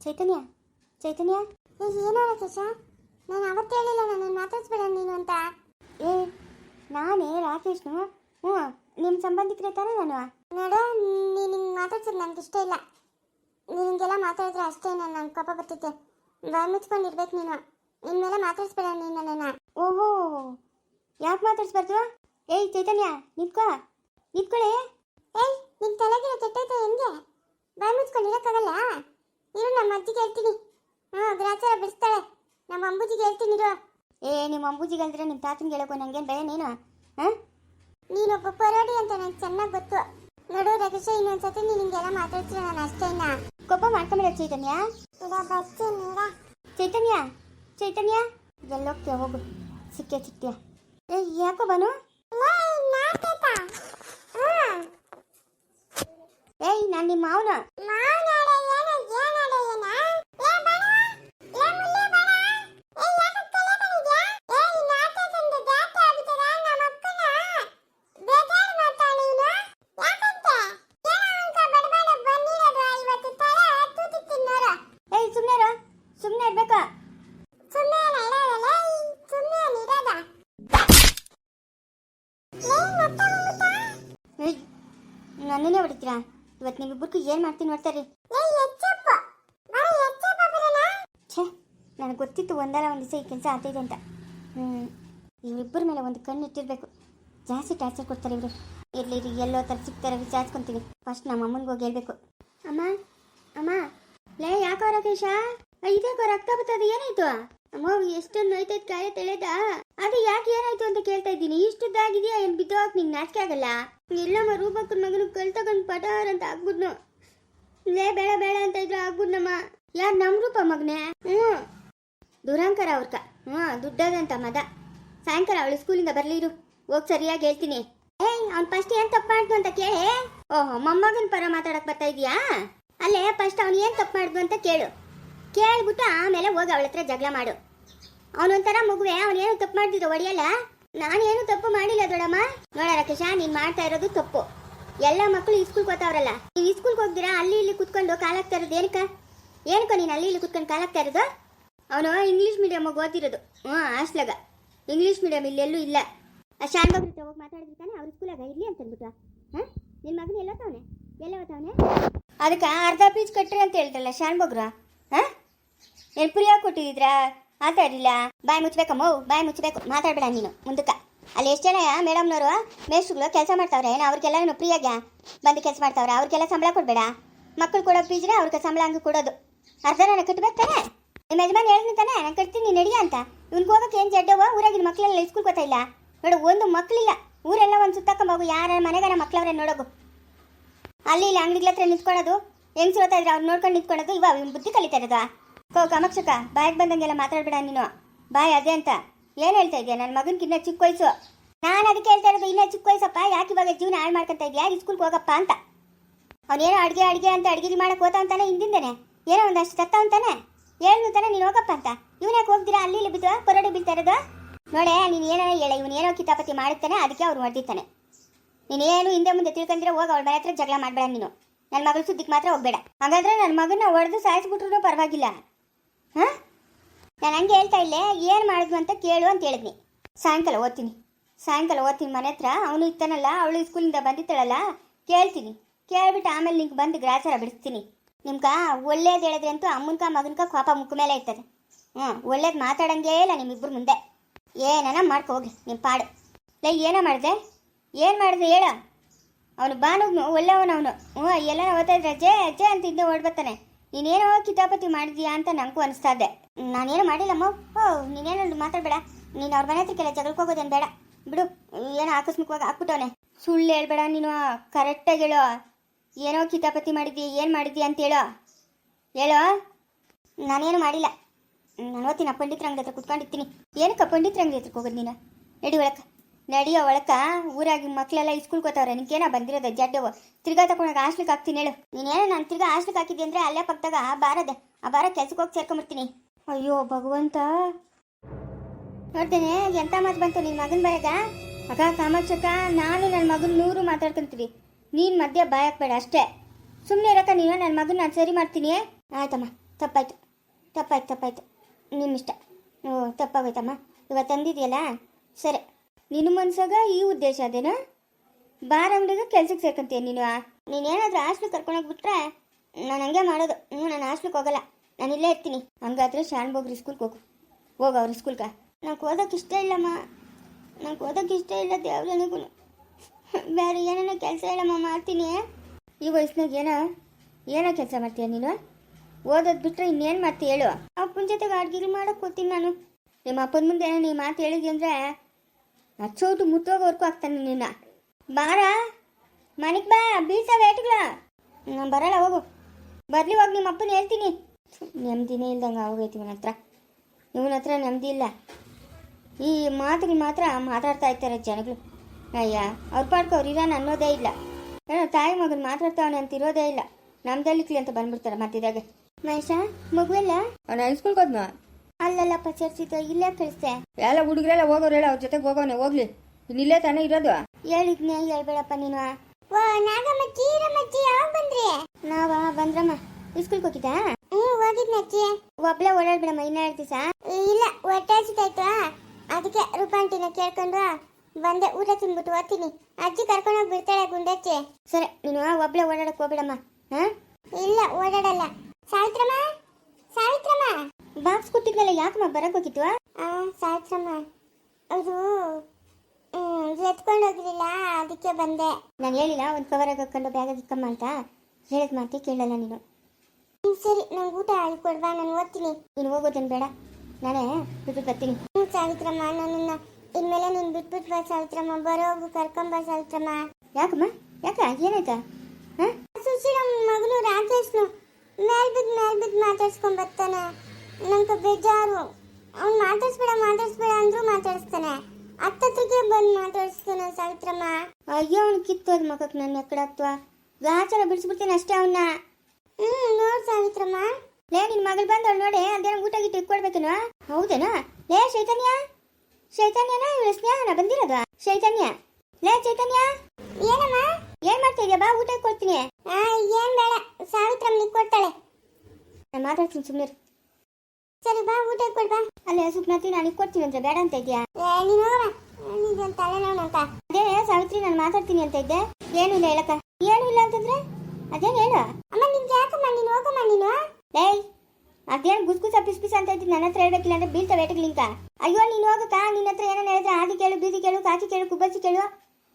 ಚೈತನ್ಯ ಚೈತನ್ಯ ಏನೋ ರಾಕೇಶ ನಾನು ಅವತ್ತು ಹೇಳಿಲ್ಲ ನಾನು ಮಾತಾಡ್ಸ್ಬೇಡ ನೀನು ಅಂತ. ಏ, ನಾನೇ ರಾಕೇಶ್ನು? ಹ್ಞೂ ನಿಮ್ಮ ಸಂಬಂಧಿಕರೇ ತಾನೇ ನಾನು? ನೋಡು ನೀನು ಹಿಂಗೆ ಮಾತಾಡ್ಸೋದು ನನಗೆ ಇಷ್ಟ ಇಲ್ಲ. ನೀನು ಹಿಂಗೆಲ್ಲ ಮಾತಾಡಿದ್ರೆ ಅಷ್ಟೇ ನಾನು ನನ್ನ ಕೋಪ ಬರ್ತೈತೆ. ಬಾಯ್ ಮುಚ್ಕೊಂಡಿರ್ಬೇಕು ನೀನು. ಇನ್ಮೇಲೆ ಮೇಲೆ ಮಾತಾಡಿಸ್ಬೇಡ ನೀನು ನನ್ನನ್ನು. ಓಹೋ, ಯಾಕೆ ಮಾತಾಡ್ಸ್ಬಾರ್ದು? ಏಯ್, ಚೈತನ್ಯ, ನಿಂತ್ಕೋ, ನಿಂತ್ಕೊಳ್ಳಿ. ಏಯ್ ನಿನ್ನ ತಲೆಗೆ ಕೆಟ್ಟೈತೆ ಹೆಂಗೆ? ಬಾಯ್ ಮುಚ್ಕೊಂಡಿರೋಕ್ಕಾಗಲ್ಲ? ಇರು ನಮ್ಮ ಅಜ್ಜಿಗೆ ಹೇಳ್ತೀನಿ. ಹಾ ಗ್ರಾಚಾರ ಬಿಡಿಸ್ತಾಳೆ ನಮ್ಮ ಅಂಬುಜಿಗೆ ಹೇಳ್ತೀನಿ ಇರು. ಏ ನಿಮ್ಮ ಅಂಬೂಜಿಗೆ ಹೇಳಿದ್ರೆ ನಿಮ್ಮ ತಾತನಿಗೆ ಹೇಳೋಕೋ ನನಗೇನು ಭಯ ನೀನು? ಹಾಂ? ನೀನೊಬ್ಬ ಪರೋಡಿ ಅಂತ ನನಗೆ ಚೆನ್ನಾಗಿ ಗೊತ್ತು. ನೋಡು ರಕೇಶ ಇನ್ನೊಂದ್ಸತಿ ನೀನು ಹಿಂಗೆಲ್ಲ ಮಾತಾಡ್ತೀರ ನಾನು ಅಷ್ಟೇ ಇನ್ನ. ಕೋಪ ಮಾಡ್ಕೊಂಬೇಡ ಚೈತನ್ಯ? ಇಡ ಚೈತನ್ಯ? ಚೈತನ್ಯ? ಎಲ್ಲೋಗ್ತೀಯ ಹೋಗು. ಸಿಕ್ಕೆ ಸಿಕ್ತೀಯ ಏ ಯಾಕೋ ಬಾನು? ಏಯ್ ನಾನು ನಿಮ್ಮ ಮಾವನ. ನನ್ನನ್ನೇ ಹೊಡಿತೀರಾ? ಇವತ್ತು ಇಬ್ಬರು ಏನು ಮಾಡ್ತೀನಿ ನೋಡ್ತಾರಿ ಛೇ ನನಗೆ ಗೊತ್ತಿತ್ತು ಒಂದಲ್ಲ ಒಂದು ದಿವಸ ಈ ಕೆಲಸ ಆಗ್ತಿದೆ ಅಂತ. ಹ್ಞೂ ಇವರಿಬ್ಬರ ಮೇಲೆ ಒಂದು ಕಣ್ಣು ಇಟ್ಟಿರಬೇಕು. ಜಾಸ್ತಿ ಟಾರ್ಚರ್ ಕೊಡ್ತಾರೆ ಇವರು. ಇರ್ಲಿ ಇರಿ ಎಲ್ಲೋ ಥರ ಸಿಗ್ತಾರೆ ವಿಚಾರಿಸ್ಕೊಂತೀವಿ ಫಸ್ಟ್ ನಮ್ಮ ಅಮ್ಮನಿಗೆ ಹೋಗಿ ಹೇಳ್ಬೇಕು. ಅಮ್ಮ ಅಮ್ಮ. ಲೇ ಯಾಕೋ ರಾಕೇಶ ಇದೇಕೋ ರಕ್ತ ಬರ್ತದೆ ಏನಾಯ್ತು? ಅಮ್ಮ, ಎಷ್ಟೊಂದು ನೋಯ್ತೈತೆ ಕಾಯ ತೆಳೆದ? ಅದು ಯಾಕೆ ಏನಾಯ್ತು ಅಂತ ಕೇಳ್ತಾ ಇದ್ದೀನಿ. ಇಷ್ಟದ್ದಾಗಿದೆಯಾ? ಏನು ಬಿದ್ದೋಗಕ್ಕೆ ನಿಂಗೆ ನಾಚಿಕೆ ಆಗಲ್ಲ? ಎಲ್ಲಮ್ಮ ರೂಪಕ್ಕನ ಮಗನ ಕಲ್ ಪಟಾರ್ ಅಂತ ಆಗ್ಬಿಡ್ನು. ಲೇ, ಬೇಡ ಬೇಡ ಅಂತ ಇದ್ರೆ ಆಗ್ಬಿಡ್ನಮ್ಮ. ಯಾರು ನಮ್ಮ ರೂಪ ಮಗನೇ? ಹ್ಞೂ. ದುರಂಕರ ಅವ್ರಕ. ಹ್ಞೂ, ದುಡ್ಡದಂತ ಮದ. ಸಾಯಂಕಾಲ ಅವಳು ಸ್ಕೂಲಿಂದ ಬರಲಿರು ಹೋಗ್ ಹೋಗಿ ಸರಿಯಾಗಿ ಹೇಳ್ತೀನಿ. ಏಯ್, ಅವ್ನು ಫಸ್ಟ್ ಏನು ತಪ್ಪು ಮಾಡ್ದು ಅಂತ ಕೇಳಿ. ಓಹೋ, ಮೊಮ್ಮಗನ ಪರ ಮಾತಾಡಕ್ಕೆ ಬರ್ತಾ ಇದೀಯಾ? ಅಲ್ಲೇ, ಫಸ್ಟ್ ಅವ್ನು ಏನು ತಪ್ಪು ಮಾಡ್ದು ಅಂತ ಕೇಳು. ಕೇಳ್ಬಿಟ್ಟು ಆಮೇಲೆ ಹೋಗಿ ಅವಳ ಹತ್ರ ಜಗಳ ಮಾಡು. ಅವನೊಂಥರ ಮಗುವೆ ಅವನೇನು ತಪ್ಪು ಮಾಡ್ತಿದ್ದ ಒಡಿಯಲ್ಲ? ನಾನೇನು ತಪ್ಪು ಮಾಡಿಲ್ಲ ದೊಡಮ್ಮ. ನೋಡ ರಾಕೇಶ, ನೀನು ಮಾಡ್ತಾ ಇರೋದು ತಪ್ಪು. ಎಲ್ಲ ಮಕ್ಕಳು ಸ್ಕೂಲ್ಗೆ ಹೋಗ್ತಾವ್ರಲ್ಲ. ನೀವು ಸ್ಕೂಲ್ಗೆ ಹೋಗ್ದಿರಾ ಅಲ್ಲಿ ಇಲ್ಲಿ ಕುತ್ಕೊಂಡು ಕಾಲಾಗ್ತಾ ಇರೋದು ಏನಕ್ಕ? ಏನಕ್ಕ ನೀನು ಅಲ್ಲಿ ಇಲ್ಲಿ ಕುತ್ಕೊಂಡು ಕಾಲಾಗ್ತಾ ಇರೋದು? ಅವನು ಇಂಗ್ಲೀಷ್ ಮೀಡಿಯಮ್ಗೆ ಓದಿರೋದು ಹ್ಞೂ ಹಾಸ್ಲಾಗ ಇಂಗ್ಲೀಷ್ ಮೀಡಿಯಮ್ ಇಲ್ಲೆಲ್ಲೂ ಇಲ್ಲ. ಆ ಹತ್ರ ಹೋಗಿ ಮಾತಾಡಿದ್ರೆ ತಾನೆ ಅವ್ರ ಸ್ಕೂಲಾಗ ಇರ್ಲಿ ಅಂತ ಅಂದ್ಬಿಟ್ಟು ಹಾಂ ನಿನ್ನ ಮಗನ ಎಲ್ಲ ತಾವನೆ ಎಲ್ಲ ತಾವನೆ ಅದಕ್ಕೆ ಅರ್ಧ ಪೀಸ್ ಕಟ್ಟ್ರಿ ಅಂತ ಹೇಳ್ತಲ್ಲ ಶಾನ್ ಹಾ ಹಾಂ? ಏನು ಪ್ರಿಯ ಕೊಟ್ಟಿದ್ರಾ? ಮಾತಾಡಿಲ್ಲ ಬಾಯಿ ಮುಚ್ಚಬೇಕಮ್ಮ ಬಾಯಿ ಮುಚ್ಚಬೇಕು ಮಾತಾಡಬೇಡ ನೀನು, ಮುಂದಕ್ಕೆ. ಅಲ್ಲಿ ಎಷ್ಟು ಜನ ಮೇಡಮ್ನವರು ಮೇಷ್ಟ್ರುಗಳು ಕೆಲಸ ಮಾಡ್ತಾವ್ರೆ? ಏನು ಅವ್ರಿಗೆಲ್ಲ ಪ್ರಿಯಾಗ ಬಂದು ಕೆಲಸ ಮಾಡ್ತಾವ್ರೆ? ಅವ್ರಿಗೆಲ್ಲ ಸಂಬಳ ಕೊಡಬೇಡ? ಮಕ್ಕಳು ಕೊಡೋ ಪೀಜ್ರೆ ಅವ್ರಿಗೆ ಸಂಬಳ ಹಂಗೆ ಕೊಡೋದು. ಅರ್ಧ ನಾನು ಕಟ್ಬೇಕು ತಾನೆ? ನಿಮ್ಮ ಯಜಮಾನ್ ಹೇಳಿದ್ನಿ ತಾನೆ, ನಾನು ಕಟ್ತೀನಿ ನಡಿಯ ಅಂತ. ಇವ್ನಿಗೆ ಹೋಗೋಕೆ ಏನು ಜಡ್ಡವ ಊರಾಗಿನ ಮಕ್ಕಳೆಲ್ಲ ಸ್ಕೂಲ್ ಗೊತ್ತಾ ಇಲ್ಲ? ನೋಡು, ಒಂದು ಮಕ್ಕಳಿಲ್ಲ ಊರೆಲ್ಲ ಒಂದು ಸುತ್ತಕೊಂಬೋಗು ಯಾರ ಮನೆಗಾರ ಮಕ್ಕಳವ್ರೆ ನೋಡೋಗು. ಅಲ್ಲಿ ಇಲ್ಲಿ ಅಂಗಡಿಗಳ ಹತ್ರ ನಿಂತ್ಕೊಳ್ಳೋದು. ಹೆಂಗ್ ಇದ್ರೆ ಅವ್ರು ನೋಡ್ಕೊಂಡು ನಿಂತ್ಕೊಳ್ಳೋದು. ಇವಾಗ ಬುದ್ಧಿ ಕಲಿತಾ ಇರೋದು. ಕೋ ಕಮಕ್ಷಕ ಬಾಯಿಗೆ ಬಂದಂಗೆಲ್ಲ ಮಾತಾಡ್ಬೇಡ ನೀನು. ಬಾಯ್ ಅದೇ ಅಂತ. ಏನು ಹೇಳ್ತಾ ಇದೆಯಾ? ನನ್ನ ಮಗನ್ಗೆ ಇನ್ನೂ ಚಿಕ್ಕ ವಯಸ್ಸು. ನಾನು ಅದಕ್ಕೆ ಹೇಳ್ತಾ ಇರೋದು ಇನ್ನೂ ಚಿಕ್ಕ ವಯಸ್ಸಪ್ಪ. ಯಾಕೆ ಇವಾಗ ಜೀವನ ಹಾಳು ಮಾಡ್ಕೊಂತ ಇದೆಯಾ? ಸ್ಕೂಲ್ಗೆ ಹೋಗಪ್ಪ ಅಂತ. ಅವನೇನೋ ಅಡುಗೆ ಅಡುಗೆ ಅಂತ ಅಡುಗೆ ಮಾಡಕ್ಕೆ ಹೋತ ಅಂತಾನೆ ಹಿಂದಿಂದೇನೆ. ಏನೋ ಒಂದಷ್ಟು ತತ್ತ ಅಂತಾನೆ. ಹೇಳು ಅಂತಾನೆ ನೀನು ಹೋಗಪ್ಪ ಅಂತ. ಯಾಕೆ ಹೋಗ್ತೀರಾ ಅಲ್ಲಿ ಇಲ್ಲಿ ಬಿದ್ದು ಪರೋಡಿ ಬೀಳ್ತಾ ಇರೋದು? ನೋಡೆ, ನೀನು ಏನೋ ಹೇಳ, ಇವನು ಏನೋ ಕಿತಾಪತಿ ಮಾಡುತ್ತಾನೆ ಅದಕ್ಕೆ ಅವ್ರು ಹೊಡೆದಿರ್ತಾನೆ. ನೀನೇನು ಹಿಂದೆ ಮುಂದೆ ತಿಳ್ಕೊಂಡಿರೋ, ಹೋಗಿ ಅವಳ ಮನೆ ಹತ್ರ ಜಗಳ ಮಾಡಬೇಡ ನೀನು. ನನ್ನ ಮಗಳ ಸುದ್ದಿಗೆ ಮಾತ್ರ ಹೋಗ್ಬೇಡ. ಹಾಗಾದ್ರೆ ನನ್ನ ಮಗನ ಹೊಡೆದು ಸಾಯಿಸ್ಬಿಟ್ರು ಪರವಾಗಿಲ್ಲ. ಹಾಂ? ನಾನು ಹಂಗೆ ಹೇಳ್ತಾ ಇಲ್ಲೇ, ಏನು ಮಾಡಿದ್ವಿ ಅಂತ ಕೇಳು ಅಂತ ಹೇಳಿದ್ನಿ. ಸಾಯಂಕಾಲ ಓದ್ತೀನಿ. ಸಾಯಂಕಾಲ ಓದ್ತೀನಿ ಮನೆ ಹತ್ರ. ಅವನು ಇರ್ತಾನಲ್ಲ, ಅವಳು ಸ್ಕೂಲಿಂದ ಬಂದಿತ್ತಾಳಲ್ಲ ಕೇಳ್ತೀನಿ. ಕೇಳ್ಬಿಟ್ಟು ಆಮೇಲೆ ನಿಂಗೆ ಬಂದು ಗ್ರಾಚಾರ ಬಿಡಿಸ್ತೀನಿ. ನಿಮ್ಗ ಒಳ್ಳೇದು ಹೇಳಿದ್ರೆ ಅಂತೂ ಅಮ್ಮನ್ಕ ಮಗನ್ಕ ಕೋಪ ಮುಖ ಮೇಲೆ ಇರ್ತದೆ. ಹ್ಞೂ, ಒಳ್ಳೇದು ಮಾತಾಡಂಗೇ ಇಲ್ಲ ನಿಮ್ಮಿಬ್ಬರು ಮುಂದೆ. ಏನನ ಮಾಡ್ಕೊ ಹೋಗಿ ನಿಮ್ಮ ಪಾಡು. ಲೈ, ಏನೋ ಮಾಡಿದೆ? ಏನು ಮಾಡಿದೆ ಹೇಳ. ಅವನು ಬಾನು ಒಳ್ಳೆಯವನು ಅವನು ಹ್ಞೂ ಎಲ್ಲ ಓದ್ತಾ ಇದ್ರೆ ಅಜ್ಜೆ ಅಜ್ಜೆ ಅಂತ ಹಿಂದೆ ಓಡ್ಬರ್ತಾನೆ ನೀನೇನೋ ಕಿತಾಪತಿ ಮಾಡಿದ್ಯಾ ಅಂತ ನನಗೂ ಅನಿಸ್ತಾ ಇದೆ. ನಾನೇನು ಮಾಡಿಲ್ಲಮ್ಮ? ಓ, ನೀನೇನು ಮಾತಾಡಬೇಡ. ನೀನು ಅವ್ರ ಮನೆ ಹತ್ರಕ್ಕೆಲ್ಲ ಜಗಳಕ್ಕೆ ಹೋಗೋದೇನು ಬೇಡ. ಬಿಡು, ಏನೋ ಆಕಸ್ಮಿಕವಾಗಿ ಹಾಕ್ಬಿಟ್ಟವನೆ. ಸುಳ್ಳು ಹೇಳ್ಬೇಡ ನೀನು, ಕರೆಕ್ಟಾಗಿ ಹೇಳೋ. ಏನೋ ಕಿತಾಪತಿ ಮಾಡಿದ್ದಿ ಏನು ಮಾಡಿದ್ದಿ ಅಂತ ಹೇಳೋ. ಹೇಳೋ. ನಾನೇನು ಮಾಡಿಲ್ಲ. ನಾನು ಅವತ್ತಿನ ಪಂಡಿತರ ಅಂಗಡಿ ಹತ್ರ ಕುತ್ಕೊಂಡಿರ್ತೀನಿ. ಏನಕ್ಕೆ ಪಂಡಿತರ ಅಂಗಡಿ ಹತ್ರಕ್ಕೆ ಹೋಗೋದು ನೀನು? ನಡಿ ಒಳಕ ನಡಿಯೋ ಒಳಕ ಊರಾಗಿ ಮಕ್ಕಳೆಲ್ಲ ಇಸ್ಕೂಲ್ ಹೋಗ್ತಾವ್ರೆ, ನಿನ್ಗೇನ ಬಂದಿರೋದು ಜಡ್ಡವು. ತಿರ್ಗಾ ತಗೊಂಡಾಗ ಹಾಸ್ಲಿಕ್ಕೆ ಹಾಕ್ತೀನಿ ಹೇಳು. ನೀನೇನು ನಾನು ತಿರ್ಗಾ ಹಾಸ್ಲಿಕ್ಕೆ ಹಾಕಿದ್ದೆ ಅಂದರೆ ಅಲ್ಲೇ ಪಕ್ಕದಾಗ ಬಾರದೆ, ಆ ಬಾರ ಕೆಲ್ಸಕ್ಕೆ ಹೋಗಿ ಸೇರ್ಕೊಂಬರ್ತೀನಿ ಅಯ್ಯೋ ಭಗವಂತ. ನೋಡ್ತೇನೆ, ಎಂತ ಮಾತು ಬಂತು ನಿನ್ನ ಮಗನ ಬಯಕ ಅಕ್ಕ ಕಾಮಾಕ್ಷಕ ನಾನು ನನ್ನ ಮಗನ ನೂರು ಮಾತಾಡ್ಕೊಂತೀವಿ. ನೀನು ಮಧ್ಯ ಬಾಯಕ್ಬೇಡ ಅಷ್ಟೇ. ಸುಮ್ಮನೆ ಇರಕ್ಕ ನೀನು ನನ್ನ ಮಗನ ನಾನು ಸರಿ ಮಾಡ್ತೀನಿ. ಆಯ್ತಮ್ಮ, ತಪ್ಪಾಯ್ತು. ತಪ್ಪಾಯ್ತು ತಪ್ಪಾಯ್ತು. ನಿಮ್ಮ ಇಷ್ಟ ಓ, ತಪ್ಪಾಗೋಯ್ತಮ್ಮ. ಇವತ್ತು ತಂದಿದೆಯಲ್ಲ? ಸರಿ. ನಿನ್ನ ಮನ್ಸಾಗ ಈ ಉದ್ದೇಶ ಅದೇನಾ? ಬಾರ ಅಂಗಡಿಗೆ ಕೆಲ್ಸಕ್ಕೆ ಸೇರ್ಕೊಂತೀಯ ನೀನು ನೀನೇನಾದ್ರೂ ಕರ್ಕೊಂಡೋಗಿ ಕರ್ಕೊಂಡೋಗ್ಬಿಟ್ರೆ ನಾನು ಹಂಗೆ ಮಾಡೋದು. ಹ್ಞೂ, ನಾನು ಹಾಸ್ಟ್ಲಿಗೆ ಹೋಗಲ್ಲ. ನಾನು ಇಲ್ಲೇ ಇರ್ತೀನಿ. ಹಂಗಾದ್ರೆ ಶಾನ್ ಹೋಗ್ರಿ ಸ್ಕೂಲ್ಗೆ ಹೋಗು. ಹೋಗ ಅವ್ರ ಸ್ಕೂಲ್ಗೆ ನಂಗೆ ಓದೋಕೆ ಇಷ್ಟ ಇಲ್ಲಮ್ಮ. ನಂಗೆ ಓದೋಕೆ ಇಷ್ಟ ಇಲ್ಲ ದೇವ್ರನಿಗೂ ಬೇರೆ ಏನೇನೋ ಕೆಲಸ ಇಲ್ಲಮ್ಮ ಮಾಡ್ತೀನಿ. ಈ ವಯಸ್ಸಿನಾಗ ಏನೋ ಏನೋ ಕೆಲಸ ಮಾಡ್ತೀಯ ನೀನು? ಓದೋದು ಬಿಟ್ಟರೆ ಇನ್ನೇನು ಮಾಡ್ತೀಯ ಹೇಳು. ಅಪ್ಪನ ಜೊತೆಗೆ ಅಡುಗೆ ಮಾಡೋಕೆ ಕೂತೀನಿ ನಾನು. ನಿಮ್ಮ ಅಪ್ಪನ ಮುಂದೆ ನೀ ಮಾತು ಹೇಳಿದ್ವಿ ಅಂದರೆ ಅಚ್ಚೋಟು ಮುತ್ತೋಗೋರ್ಗೂ ಆಗ್ತಾನೆ ನಿನ್ನ ಬಾರ, ಮನೆಗೆ ಬಾ ಬೀಸ ವೇಟ್ಗಳ ನಾನು ಬರಲ್ಲ, ಹೋಗು. ಬರಲಿ, ಹೋಗಿ, ನಿಮ್ಮ ಅಪ್ಪನ ಹೇಳ್ತೀನಿ. ನೆಮ್ಮದಿನೇ ಇಲ್ದಂಗೆ ಆಗೋಗೈತಿ ಇವನ ಹತ್ರ. ಇವನ ಹತ್ರ ನೆಮ್ಮದಿ ಇಲ್ಲ. ಈ ಮಾತಿಗೆ ಮಾತ್ರ ಮಾತಾಡ್ತಾ ಇರ್ತಾರೆ ಜನಗಳು. ಅಯ್ಯ, ಅವ್ರ ಪಾಡ್ಕೊ ಅವ್ರು ಇರೋಣ ಅನ್ನೋದೇ ಇಲ್ಲ. ಏನೋ ತಾಯಿ ಮಗನ ಮಾತಾಡ್ತಾವನೆ ಅಂತ ಇರೋದೇ ಇಲ್ಲ. ನಮ್ದಲ್ಲಿಕ್ಲಿ ಅಂತ ಬಂದ್ಬಿಡ್ತಾರೆ ಮತ್ತಿದಾಗ ಮಹೇಶ, ಮಗುವೆಲ್ಲ? ಅವ್ನು ಹೈಸ್ಕೂಲ್ಗೆ ಹೋದ್ನ? ಅಲ್ಲಲ್ಲಪ್ಪ ಚರ್ಚಿತ ಇಲ್ಲೇ ಕಳಿಸ್ತೆ ಎಲ್ಲ ಹುಡುಗರೆಲ್ಲ ಹೋಗೋರು ಹೇಳ ಅವ್ರ ಜೊತೆಗೆ ಹೋಗೋನೆ ಹೋಗ್ಲಿ. ಇಲ್ಲೇ ತಾನೇ ಇರೋದು. ಹೇಳಿದ್ನೆ ಹೇಳ್ಬೇಡಪ್ಪ ನೀನು. ವಾ ನಾಗಮ್ಮಜ್ಜಿ ಅಜ್ಜಿ ಯಾವಾಗ ಬಂದ್ರಿ? ನಾವ ಬಂದ್ರಮ್ಮ ಇಸ್ಕೂಲ್ಗೆ ಹೋಗಿದ್ದಾ. ಹೋಗಿದ್ನ ಅಜ್ಜಿ. ಒಬ್ಳೆ ಓಡಾಡ್ಬಿಡಮ್ಮ ಇನ್ನ ಎರಡು ದಿವಸ. ಇಲ್ಲ ಹೊಟ್ಟೆ ಹಸಿತಾಯ್ತು ಅದಕ್ಕೆ ರೂಪಾಂಟಿನ ಕೇಳ್ಕೊಂಡು ಬಂದೆ ಊಟ ತಿನ್ಬಿಟ್ಟು ಓದ್ತೀನಿ ಅಜ್ಜಿ ಕರ್ಕೊಂಡೋಗಿ ಬಿಡ್ತಾಳೆ ಗುಂಡಚ್ಚಿ ಸರಿ ನೀನು ಒಬ್ಳೆ ಓಡಾಡಕ್ ಹೋಗ್ಬೇಡಮ್ಮ ಹಾ? ಇಲ್ಲ ಓಡಾಡಲ್ಲ. ಸಾವಿತ್ರಮ್ಮ? ಸಾವಿತ್ರಮ್ಮ? ಬಾಕ್ಸ್ ಕೊಟ್ಟಿದ್ನಲ್ಲ ಯಾಕಮ್ಮ ಬರಕ್ ಹೋಗಿತ್ತು ಆ ಸಾವಿತ್ರಮ್ಮ ಅದು ಎತ್ಕೊಂಡು ಹೋಗ್ಲಿಲ್ಲ ಅದಕ್ಕೆ ಬಂದೆ. ನಾನು ಹೇಳಿಲ್ಲ ಒಂದು ಕವರ್ ಹಾಕೊಂಡು ಬ್ಯಾಗ್ ಇಕ್ಕಮ್ಮ ಅಂತ. ಹೇಳಿದ ಮಾತಿ ಕೇಳಲ್ಲ ನೀನು. ಸರಿ ನಂಗೆ ಊಟ ಕೊಡ್ಬಾ ನಾನು ಓದ್ತೀನಿ. ನೀನು ಹೋಗೋದೇನು ಬೇಡ. ನಾನೇ ಬಿಟ್ಟು ಬರ್ತೀನಿ. ಹ್ಞೂ ಸಾವಿತ್ರಮ್ಮ ನನ್ನನ್ನು ಇನ್ಮೇಲೆ ನೀನು ಬಿಟ್ಬಿಟ್ಟು ಬಾ ಸಾವಿತ್ರಮ್ಮ ಬರೋಗು ಕರ್ಕೊಂಬ ಸಾವಿತ್ರಮ್ಮ ಯಾಕಮ್ಮ? ಯಾಕ? ಏನಾಯ್ತಾ? ಹಾಂ? ಸುಶೀಲಮ್ಮ ಮಗನು ರಾಕೇಶ್ನು ಮೇಲ್ ಬಿದ್ದು ಮೇಲ್ ಬಿದ್ದು ಮಾತಾಡ್ಸ್ಕೊಂಡ್ ಬರ್ತಾನೆ. ನಂಗೆ ಬೇಜಾರು. ಅವ್ನು ಮಾತಾಡ್ಸ್ಬೇಡ ಮಾತಾಡ್ಸ್ಬೇಡ ಅಂದ್ರೂ ಮಾತಾಡಿಸ್ತಾನೆ. ಹತ್ತತ್ತಿಗೆ ಬಂದು ಮಾತಾಡಿಸ್ತಾನೆ ಸಾವಿತ್ರಮ್ಮ. ಅಯ್ಯೋ ಅವ್ನು ಕಿತ್ತೋದ್ ಮಗಕ್ಕೆ ನನ್ನ ಎಕ್ಕಡತ್ವ ಗಾಚಾರ ಬಿಡಿಸ್ಬಿಡ್ತೀನಿ ಅಷ್ಟೇ ಅವನ್ನ ಹ್ಞೂ ನೋಡ್ ಸಾವಿತ್ರಮ್ಮ. ಲೇ ನಿನ್ ಮಗಳು ಬಂದವಳು ನೋಡಿ ಅದೇನೋ ಊಟ ಗಿಟ್ಟು ಇಟ್ಕೊಡ್ಬೇಕೇನೋ? ಹೌದೇನಾ? ಲೇ ಚೈತನ್ಯ? ಚೈತನ್ಯನ ಇವಳು ಸ್ನೇಹನ? ಬಂದಿರೋದು? ಚೈತನ್ಯ? ಲೇ ಚೈತನ್ಯ? ಏನಮ್ಮ? ಏನ್ ಮಾಡ್ತಾ ಇದೀಯ? ಬಾ ಊಟ ಕೊಡ್ತೀನಿ. ಏನ್ ಬೇಡ. ಸಾವಿತ್ರಮ್ಮ ನೀ ಕೊಡ್ತಾಳೆ. ನಾನು ಮಾತಾಡ್ತೀನಿ ಸುಮ್ಮನೆ ಸರಿ, ಬಾ, ಊಟ ಕೊಡ್ಬಾ ಅಲ್ಲೇ ಸುಪ್ನಾತಿ ನನಗೆ ಕೊಡ್ತೀನಿ ಅಂತ ಬೇಡ ಅಂತ ಇದೆಯಾ ನೀನು ನೀನ್ ಹೋಗಮ್ಮ ನಿಂದೊಂದು ಅಂತ. ಅದೇ ಸಾವಿತ್ರಿ, ನಾನು ಮಾತಾಡ್ತೀನಿ ಅಂತ ಇದ್ದೆ. ಏನು ಇಲ್ಲ, ಹೇಳಕ್ಕ. ಏನು ಇಲ್ಲ ಅಂತಂದ್ರೆ? ಅದೇನು ಹೇಳು? ಅಮ್ಮ ನಿಂಗೆ ಯಾಕಮ್ಮ, ನೀನು ಹೋಗಮ್ಮ, ನೀನು? ಲೇಯ್ ಅದೇನು ಗುಸ್ಗುಸ ಪಿಸ್ ಪಿಸ್ ಅಂತ ಇದ್ದೀನಿ ನನ್ನ ಹತ್ರ ಹೇಳ್ಬೇಕಿಲ್ಲ ಅಂದ್ರೆ ಬೀಳ್ತಾ ವೇಟಗ್ಲಿಂಕ ಅಯ್ಯೋ, ನೀನು ಹೋಗಕ್ಕ ನಿನ್ನ ಹತ್ರ ಏನೋ ಹೇಳಿದ್ರೆ ಆದಿ ಕೇಳು, ಬೀದಿ ಕೇಳು ಕಾಚಿ ಕೇಳು, ಕುಬ್ಬಚ್ಚಿ ಕೇಳು,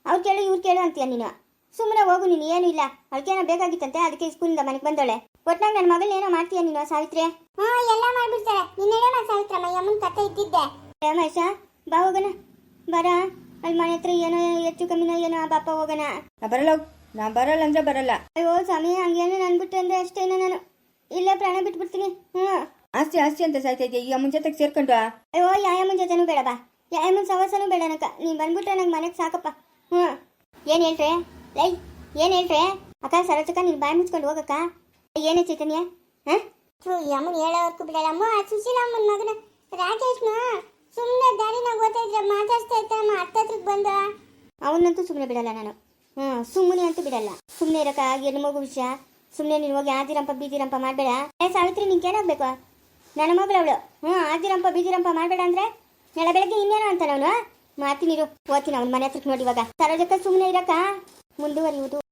ಅವ್ರು ಕೇಳು, ಇವ್ರು ಕೇಳು ಅಂತೀಯ ನೀನು? ಸುಮ್ಮನೆ ಹೋಗು ನೀನು, ಏನೂ ಇಲ್ಲ. ಅವಳಿಗೇನೋ ಬೇಕಾಗಿತ್ತಂತೆ, ಅದಕ್ಕೆ ಸ್ಕೂಲಿಂದ ಮನೆಗೆ ಬಂದವಳೆ. ಒಟ್ನಾಗ ನನ್ನ ಮಗಳನ್ನ ಏನೋ ಮಾಡ್ತೀಯ ನೀನು ಸಾವಿತ್ರಿ? ಹಾ ಎಲ್ಲ ಮಾಡ್ಬಿಡ್ತಾರೆ ನಿನ್ನೇನಮ್ಮ ಸಾವಿತ್ರಮ್ಮ ಯಮ್ಮನ ಕತೆ ಇದ್ದಿದ್ದೆ. ರಮೇಶ ಬಾ ಹೋಗೋಣ. ಬರ. ಅಲ್ಲಿ ಮನೆ ಹತ್ರ ಏನೋ ಹೆಚ್ಚು ಕಮ್ಮಿನೋ ಏನೋ ಆ ಬಾಪ ಹೋಗೋಣ. ಬರಲ್ಲ ಹೋಗ್. ನಾ ಬರಲ್ಲ ಅಂದ್ರೆ ಬರಲ್ಲ. ಅಯ್ಯೋ ಸ್ವಾಮಿ ಹಂಗೇನೋ ನನ್ಬಿಟ್ಟು ಅಂದ್ರೆ ಅಷ್ಟೇನೋ ನಾನು. ಇಲ್ಲೇ ಪ್ರಾಣ ಬಿಟ್ಬಿಡ್ತೀನಿ. ಹ್ಮ್ ಆಸ್ತಿ ಆಸ್ತಿ ಅಂತ ಸಾಯ್ತಾ ಇದೆಯ ಈಗ ಮುಂಚೆ ಜೊತೆಗೆ ಸೇರ್ಕೊಂಡು ಅಯ್ಯೋ ಯಾಯಮ್ಮನ ಜೊತೆನೂ ಬೇಡ ಬಾ. ಯಾಯಮ್ಮನ ಸವಸನೂ ಬೇಡ ನಕ್ಕ. ನೀನು ಬಂದ್ಬಿಟ್ರೆ ನಂಗೆ ಮನೆಗೆ ಸಾಕಪ್ಪ. ಹ್ಞೂ. ಏನು ಹೇಳ್ರೆ ಲೈ ಏನು ಹೇಳ್ರೆ ಅಕ್ಕ ಸರೋಜಕ್ಕ ನೀನು ಬಾಯಿ ಮುಚ್ಕೊಂಡು ಹೋಗಕ್ಕ. ಏನೇ ಚೈತನ್ಯ? ಹಾಂ? ಯಮ್ಮನ್ ಹೇಳೋವರ್ಕು ಬಿಡಲ್ಲಮ್ಮ ಆ ಸುಶೀಲಮ್ಮನ ಮಗನ ರಾಕೇಶ್ನ ಸುಮ್ಮನೆ ದಾರಿನಾಗ ಓದ್ತಾ ಇದ್ರೆ ಮಾತಾಡ್ಸ್ತಾ ಅತ್ತ ಹತ್ರಕ್ಕೆ ಬಂದ. ಅವನಂತೂ ಸುಮ್ಮನೆ ಬಿಡಲ್ಲ ನಾನು. ಹ್ಞೂ ಸುಮ್ಮನೆ ಅಂತೂ ಬಿಡಲ್ಲ. ಸುಮ್ಮನೆ ಇರಕ್ಕ ಎಲ್ಲಿ ಮಗು ವಿಷಯ. ಸುಮ್ಮನೆ ನೀನು ಹೋಗಿ ಆದಿರಂಪ, ಬೀದಿರಂಪ ಮಾಡಬೇಡ. ಏ, ಸಾವಿತ್ರಿ, ನಿಂಗೆ ಏನಾಗಬೇಕು? ನನ್ನ ಮಗಳು ಅವಳು. ಹ್ಞೂ ಆದಿರಂಪ, ಬೀದಿರಂಪ ಮಾಡಬೇಡ ಅಂದ್ರೆ ನಾಳೆ ಬೆಳಗ್ಗೆ ಇನ್ನೇನೋ ಅಂತ ನಾನು. ಮಾತಿನಿರು ಓದ್ತೀನಿ ಅವ್ನ ಮನೆ ಹತ್ರಕ್ಕೆ ನೋಡಿ ಇವಾಗ. ಸರೋಜಕ್ಕ ಸುಮ್ಮನೆ ಇರಕ್ಕ. ಮುಂದುವರಿಯುವುದು.